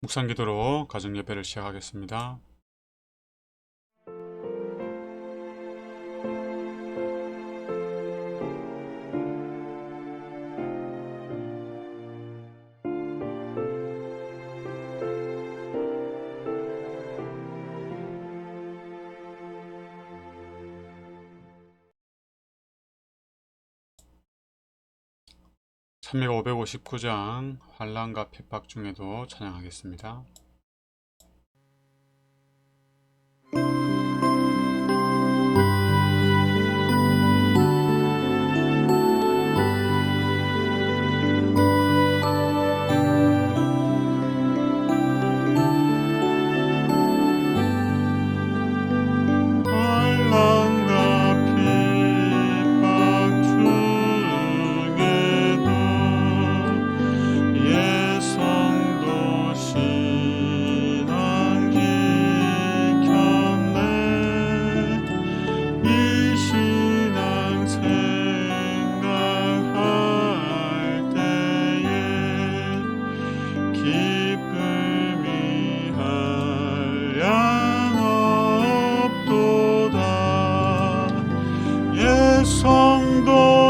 묵상기도로 가정예배를 시작하겠습니다. 찬미가 559장 환란과 핍박 중에도 찬양하겠습니다.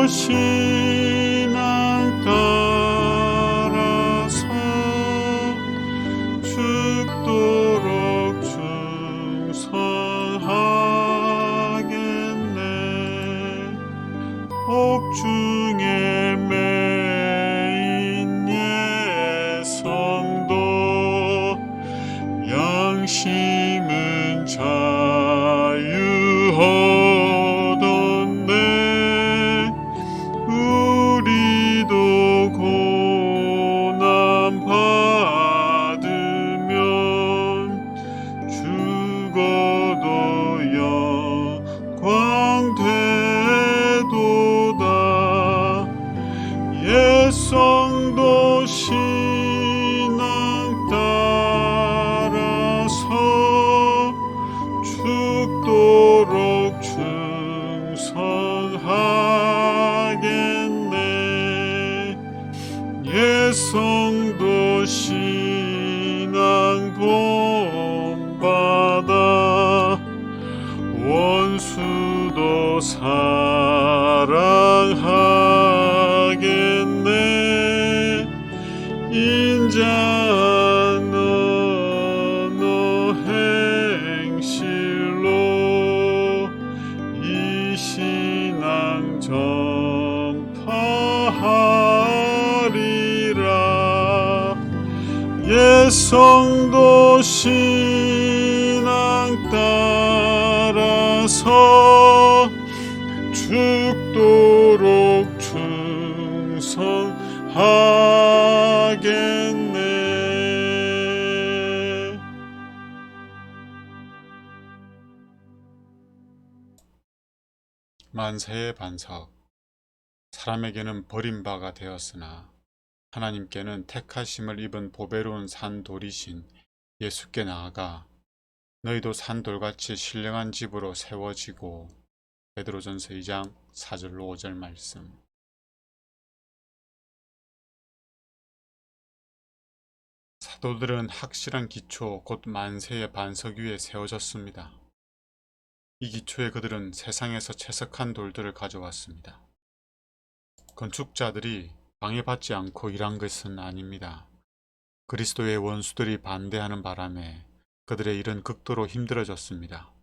신앙 따라서 죽도록 충성하겠네. 옥중에 본받아 원수도 사랑하겠네. 인자 너너 행실로 이 신앙 전파하리라. 예성도 신 죽도록 충성하겠네. 만세의 반석 사람에게는 버림바가 되었으나 하나님께는 택하심을 입은 보배로운 산돌이신 예수께 나아가 너희도 산돌같이 신령한 집으로 세워지고 베드로전서 2장 4절로 5절 말씀 사도들은 확실한 기초 곧 만세의 반석 위에 세워졌습니다. 이 기초에 그들은 세상에서 채석한 돌들을 가져왔습니다. 건축자들이 방해받지 않고 일한 것은 아닙니다. 그리스도의 원수들이 반대하는 바람에 그들의 일은 극도로 힘들어졌습니다.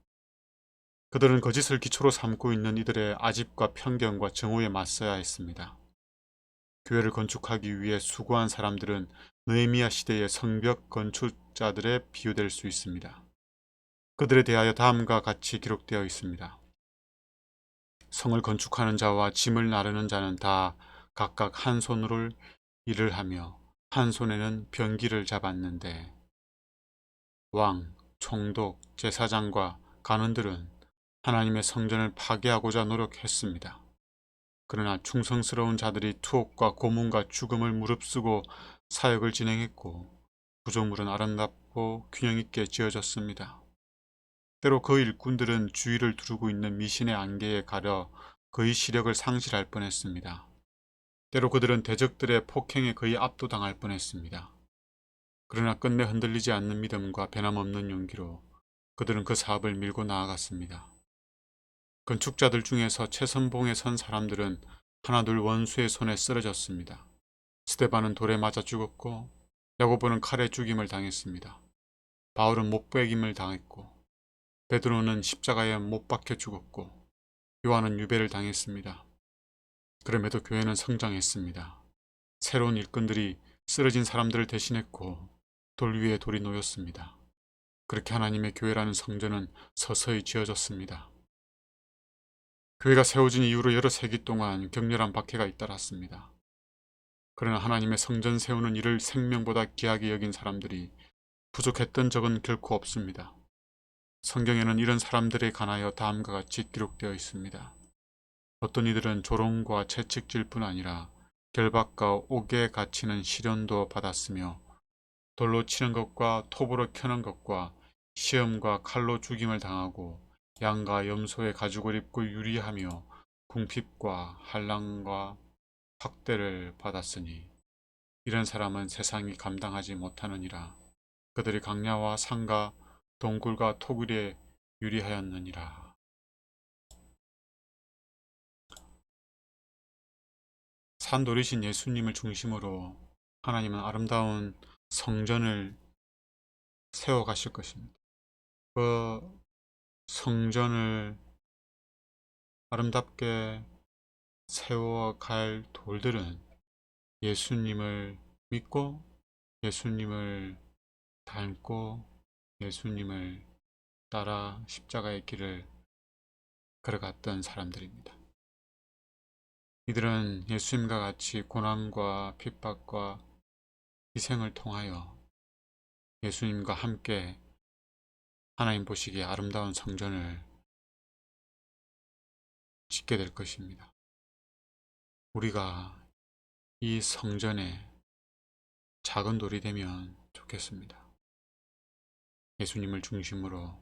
그들은 거짓을 기초로 삼고 있는 이들의 아집과 편견과 정오에 맞서야 했습니다. 교회를 건축하기 위해 수고한 사람들은 느헤미야 시대의 성벽 건축자들에 비유될 수 있습니다. 그들에 대하여 다음과 같이 기록되어 있습니다. 성을 건축하는 자와 짐을 나르는 자는 다 각각 한 손으로 일을 하며 한 손에는 변기를 잡았는데 왕, 총독, 제사장과 간원들은 하나님의 성전을 파괴하고자 노력했습니다. 그러나 충성스러운 자들이 투옥과 고문과 죽음을 무릅쓰고 사역을 진행했고 구조물은 아름답고 균형 있게 지어졌습니다. 때로 그 일꾼들은 주위를 두르고 있는 미신의 안개에 가려 그의 시력을 상실할 뻔했습니다. 때로 그들은 대적들의 폭행에 거의 압도당할 뻔했습니다. 그러나 끝내 흔들리지 않는 믿음과 변함없는 용기로 그들은 그 사업을 밀고 나아갔습니다. 건축자들 중에서 최선봉에 선 사람들은 하나둘 원수의 손에 쓰러졌습니다. 스테반은 돌에 맞아 죽었고 야고보는 칼에 죽임을 당했습니다. 바울은 목베김을 당했고 베드로는 십자가에 못 박혀 죽었고 요한은 유배를 당했습니다. 그럼에도 교회는 성장했습니다. 새로운 일꾼들이 쓰러진 사람들을 대신했고 돌 위에 돌이 놓였습니다. 그렇게 하나님의 교회라는 성전은 서서히 지어졌습니다. 교회가 세워진 이후로 여러 세기 동안 격렬한 박해가 잇따랐습니다. 그러나 하나님의 성전 세우는 일을 생명보다 귀하게 여긴 사람들이 부족했던 적은 결코 없습니다. 성경에는 이런 사람들에 관하여 다음과 같이 기록되어 있습니다. 어떤 이들은 조롱과 채찍질 뿐 아니라 결박과 옥에 갇히는 시련도 받았으며 돌로 치는 것과 톱으로 켜는 것과 시험과 칼로 죽임을 당하고 양과 염소의 가죽을 입고 유리하며 궁핍과 한란과 학대를 받았으니 이런 사람은 세상이 감당하지 못하느니라 그들이 강야와 산과 동굴과 토굴에 유리하였느니라 산돌이신 예수님을 중심으로 하나님은 아름다운 성전을 세워 가실 것입니다. 그 성전을 아름답게 세워갈 돌들은 예수님을 믿고 예수님을 닮고 예수님을 따라 십자가의 길을 걸어갔던 사람들입니다. 이들은 예수님과 같이 고난과 핍박과 희생을 통하여 예수님과 함께 하나님 보시기에 아름다운 성전을 짓게 될 것입니다. 우리가 이 성전에 작은 돌이 되면 좋겠습니다. 예수님을 중심으로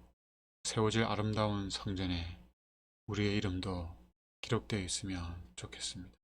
세워질 아름다운 성전에 우리의 이름도 기록되어 있으면 좋겠습니다.